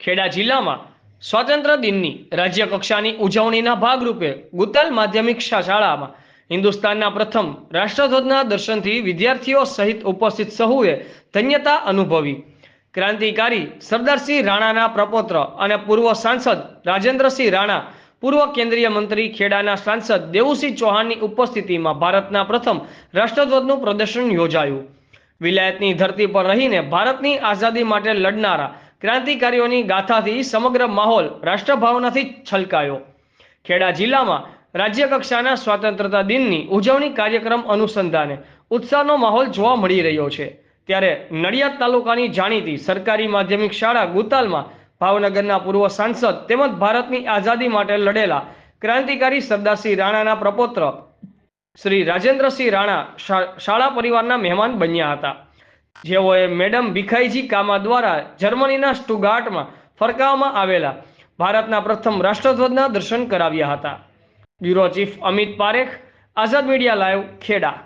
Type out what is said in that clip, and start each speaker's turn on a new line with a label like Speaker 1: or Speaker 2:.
Speaker 1: ખેડા જિલ્લામાં સ્વાતંત્ર્ય દિનની રાજ્ય કક્ષાની ઉજવણીના ભાગરૂપે ગુતલ માધ્યમિક શાળામાં હિન્દુસ્તાનના પ્રથમ રાષ્ટ્રધ્વજના દર્શનથી વિદ્યાર્થીઓ સહિત ઉપસ્થિત સહુએ ધન્યતા અનુભવી. ક્રાંતિકારી સરદારસિંહ રાણાના પ્રપોત્ર અને પૂર્વ સાંસદ રાજેન્દ્રસિંહ રાણા, પૂર્વ કેન્દ્રીય મંત્રી ખેડાના સાંસદ દેવુસિંહ ચૌહાણની ઉપસ્થિતિમાં ભારતના પ્રથમ રાષ્ટ્રધ્વજનું પ્રદર્શન યોજાયું. વિલાયતની ધરતી પર રહીને ભારતની આઝાદી માટે લડનારા ક્રાંતિકારીઓની ગાથાથી સમગ્ર માહોલ રાષ્ટ્રભાવનાથી છલકાયો. ખેડા જિલ્લામાં રાજ્ય કક્ષાના સ્વાતંત્રતા દિનની ઉજવણી કાર્યક્રમ અનુસંધાને ઉત્સાહનો માહોલ જોવા મળી રહ્યો છે. ત્યારે નડિયાદ તાલુકાની જાણીતી સરકારી માધ્યમિક શાળા ગુતાલમાં ભાવનગરના પૂર્વ સાંસદ તેમજ ભારતની આઝાદી માટે લડેલા ક્રાંતિકારી સરદારસિંહ રાણાના પ્રપોત્ર શ્રી રાજેન્દ્રસિંહ રાણા શાળા પરિવારના મહેમાન બન્યા હતા. જેઓએ મેડમ ભીખાઈજી કામા દ્વારા જર્મનીના સ્ટુગાર્ટમાં ફરકાવવામાં આવેલા ભારતના પ્રથમ રાષ્ટ્રધ્વજના દર્શન કરાવ્યા હતા. Bureau chief Amit Parekh, Azad media live, Kheda.